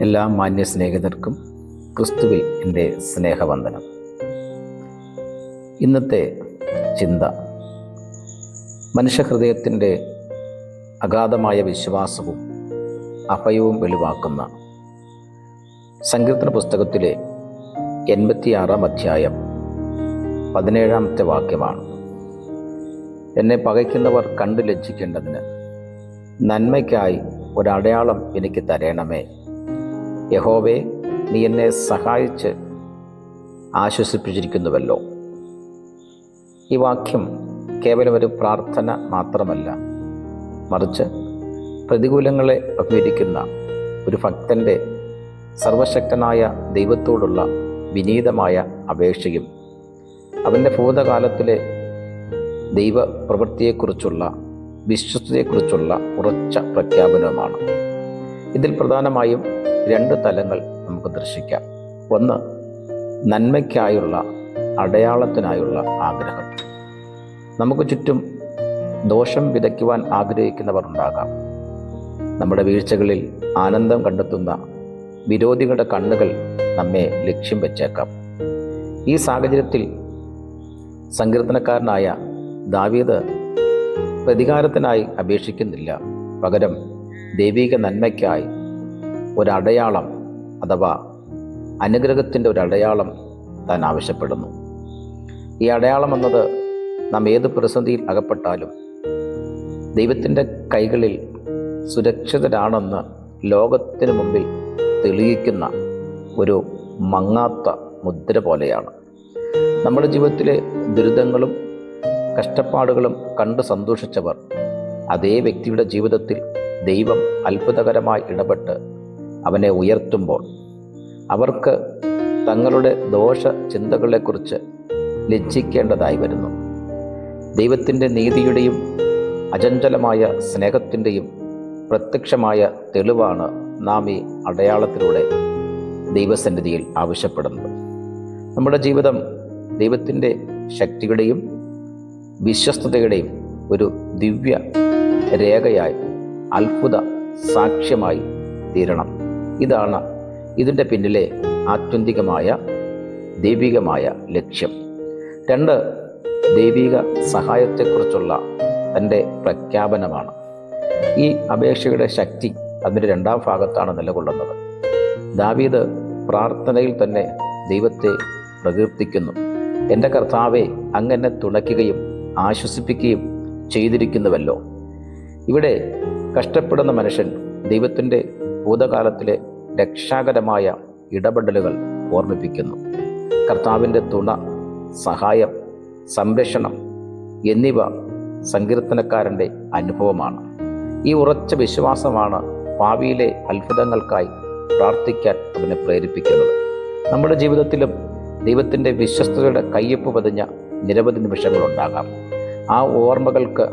എല്ലാ മാന്യ സ്നേഹിതർക്കും ക്രിസ്തുവിൽ എന്റെ സ്നേഹവന്ദനം. ഇന്നത്തെ ചിന്ത മനുഷ്യഹൃദയത്തിന്റെ അഗാധമായ വിശ്വാസവും അഭയവും വെളിവാക്കുന്ന സങ്കീർത്തന പുസ്തകത്തിലെ എൺപത്തിയാറാം അധ്യായം പതിനേഴാമത്തെ വാക്യമാണ്. എന്നെ പകയ്ക്കുന്നവർ കണ്ടു ലജ്ജിക്കേണ്ടതിന് നന്മയ്ക്കായി ഒരടയാളം എനിക്ക് തരണമേ. യഹോവേ നീ എന്നെ സഹായിച്ച് ആശ്വസിപ്പിച്ചിരിക്കുന്നുവല്ലോ. ഈ വാക്യം കേവലം ഒരു പ്രാർത്ഥന മാത്രമല്ല മറിച്ച് പ്രതികൂലങ്ങളെ അഭിമുഖിക്കുന്ന ഒരു ഭക്തന്റെ സർവശക്തനായ ദൈവത്തോടുള്ള വിനീതമായ അപേക്ഷയും അവന്റെ ഭൂതകാലത്തിലെ ദൈവ പ്രവൃത്തിയെക്കുറിച്ചുള്ള വിശ്വസ്തയെക്കുറിച്ചുള്ള ഉറച്ച പ്രഖ്യാപനവുമാണ്. ഇതിൽ പ്രധാനമായും രണ്ട് തലങ്ങൾ നമുക്ക് ദർശിക്കാം. ഒന്ന് നന്മയ്ക്കായുള്ള അടയാളത്തിനായുള്ള ആഗ്രഹം. നമുക്ക് ചുറ്റും ദോഷം വിതയ്ക്കുവാൻ ആഗ്രഹിക്കുന്നവർ ഉണ്ടാകാം. നമ്മുടെ വീഴ്ചകളിൽ ആനന്ദം കണ്ടെത്തുന്ന വിരോധികളുടെ കണ്ണുകൾ നമ്മെ ലക്ഷ്യം വെച്ചേക്കാം. ഈ സാഹചര്യത്തിൽ സങ്കീർത്തനക്കാരനായ ദാവീദ് പ്രതികാരത്തിനായി അപേക്ഷിക്കുന്നില്ല. പകരം ദൈവിക നന്മയ്ക്കായി ഒരടയാളം അഥവാ അനുഗ്രഹത്തിന്റെ ഒരു അടയാളം താൻ ആവശ്യപ്പെടുന്നു. ഈ അടയാളം എന്നത് നാം ഏത് പ്രതിസന്ധിയിൽ അകപ്പെട്ടാലും ദൈവത്തിന്റെ കൈകളിൽ സുരക്ഷിതരാണെന്ന് ലോകത്തിന് മുമ്പിൽ തെളിയിക്കുന്ന ഒരു മങ്ങാത്ത മുദ്ര പോലെയാണ്. നമ്മുടെ ജീവിതത്തിലെ ദുരിതങ്ങളും കഷ്ടപ്പാടുകളും കണ്ട് സന്തോഷിച്ചവർ അതേ വ്യക്തിയുടെ ജീവിതത്തിൽ ദൈവം അത്ഭുതകരമായി ഇടപെട്ട് അവനെ ഉയർത്തുമ്പോൾ അവർക്ക് തങ്ങളുടെ ദോഷ ചിന്തകളെക്കുറിച്ച് ലജ്ജിക്കേണ്ടതായി വരുന്നു. ദൈവത്തിന്റെ നീതിയുടെയും അചഞ്ചലമായ സ്നേഹത്തിന്റെയും പ്രത്യക്ഷമായ തെളിവാണ് നാം ഈ അടയാളത്തിലൂടെ ദൈവസന്നിധിയിൽ ആവശ്യപ്പെടുന്നത്. നമ്മുടെ ജീവിതം ദൈവത്തിന്റെ ശക്തിയുടെയും വിശ്വസ്തതയുടെയും ഒരു ദിവ്യ രേഖയായി അത്ഭുത സാക്ഷ്യമായി തീരണം. ഇതാണ് ഇതിന്റെ പിന്നിലെ ആത്യന്തികമായ ദൈവികമായ ലക്ഷ്യം. രണ്ട് ദൈവിക സഹായത്തെക്കുറിച്ചുള്ള തന്റെ പ്രഖ്യാപനമാണ്. ഈ അപേക്ഷയുടെ ശക്തി അതിന്റെ രണ്ടാം ഭാഗത്താണ് നിലകൊള്ളുന്നത്. ദാവീദ് പ്രാർത്ഥനയിൽ തന്നെ ദൈവത്തെ പ്രകീർത്തിക്കുന്നു. എന്റെ കർത്താവെ അങ്ങനെ തുണയ്ക്കുകയും ആശ്വസിപ്പിക്കുകയും ചെയ്തിരിക്കുന്നുവല്ലോ. ഇവിടെ കഷ്ടപ്പെടുന്ന മനുഷ്യൻ ദൈവത്തിന്റെ ഭൂതകാലത്തിലെ രക്ഷാകരമായ ഇടപെടലുകൾ ഓർമ്മിപ്പിക്കുന്നു. കർത്താവിന്റെ തുണ സഹായം സംരക്ഷണം എന്നിവ സങ്കീർത്തനക്കാരന്റെ അനുഭവമാണ്. ഈ ഉറച്ച വിശ്വാസമാണ് ഭാവിയിലെ അത്ഭുതങ്ങൾക്കായി പ്രാർത്ഥിക്കാൻ അവനെ പ്രേരിപ്പിക്കുന്നത്. നമ്മുടെ ജീവിതത്തിലും ദൈവത്തിന്റെ വിശ്വസ്തതയുടെ കയ്യൊപ്പ് പതിഞ്ഞ നിരവധി നിമിഷങ്ങളുണ്ടാകാം. ആ ഓർമ്മകൾക്ക്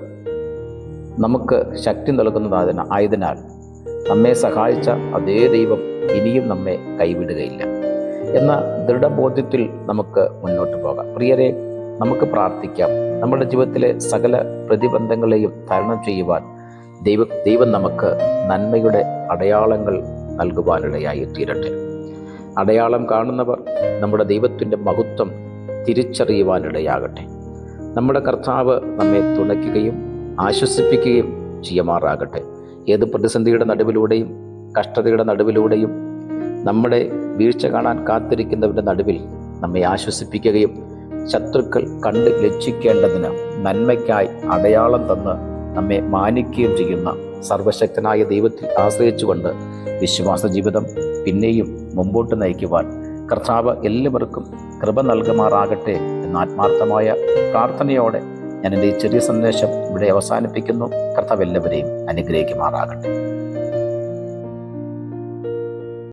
നമുക്ക് ശക്തി നൽകുന്നതായതിനാൽ നമ്മെ സഹായിച്ച അതേ ദൈവം ഇനിയും നമ്മെ കൈവിടുകയില്ല. എന്ന ദൃഢബോധ്യത്തിൽ നമുക്ക് മുന്നോട്ട് പോകാം. പ്രിയരെ നമുക്ക് പ്രാർത്ഥിക്കാം. നമ്മുടെ ജീവിതത്തിലെ സകല പ്രതിബന്ധങ്ങളെയും തരണം ചെയ്യുവാൻ ദൈവ ദൈവം നമുക്ക് നന്മയുടെ അടയാളങ്ങൾ നൽകുവാനിടയായി തീരട്ടെ. അടയാളം കാണുന്നവർ നമ്മുടെ ദൈവത്തിന്റെ മഹത്വം തിരിച്ചറിയുവാനിടയാകട്ടെ. നമ്മുടെ കർത്താവ് നമ്മെ തുണയ്ക്കുകയും ആശ്വസിപ്പിക്കുകയും ചെയ്യുമാറാകട്ടെ. ഏത് പ്രതിസന്ധിയുടെ നടുവിലൂടെയും കഷ്ടതയുടെ നടുവിലൂടെയും നമ്മുടെ വീഴ്ച കാണാൻ കാത്തിരിക്കുന്നവരുടെ നടുവിൽ നമ്മെ ആശ്വസിപ്പിക്കുകയും ശത്രുക്കൾ കണ്ട് ലജ്ജിക്കേണ്ടതിന് നന്മയ്ക്കായി അടയാളം തന്ന് നമ്മെ മാനിക്കുകയും ചെയ്യുന്ന സർവശക്തനായ ദൈവത്തിൽ ആശ്രയിച്ചുകൊണ്ട് വിശ്വാസ ജീവിതം പിന്നെയും മുമ്പോട്ട് നയിക്കുവാൻ കർത്താവ് എല്ലാവർക്കും കൃപ നൽകുമാറാകട്ടെ എന്ന ആത്മാർത്ഥമായ പ്രാർത്ഥനയോടെ ഞാൻ എന്റെ ഈ ചെറിയ സന്ദേശം ഇവിടെ അവസാനിപ്പിക്കുന്നു. കർത്താവ് എല്ലാവരെയും അനുഗ്രഹിക്കുമാറാകട്ടെ.